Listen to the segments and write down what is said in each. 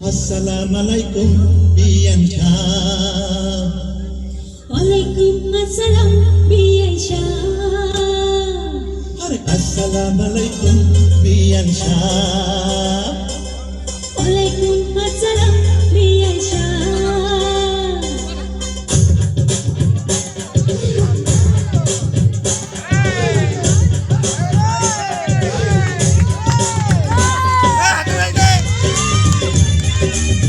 আসসালাম আলাইকুম বিয়ান শাহ ওয়ালাইকুম আসসালাম বিয়ান শাহ আরে আসসালাম আলাইকুম বিয়ান শাহ ওয়ালাইকুম আসসালাম বিয়ান Shah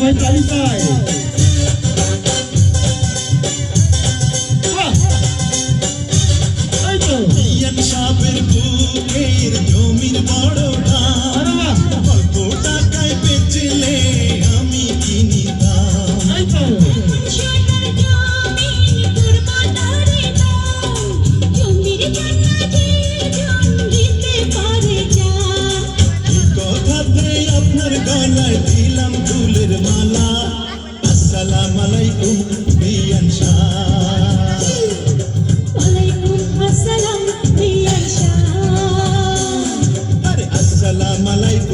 vai entrar e sai.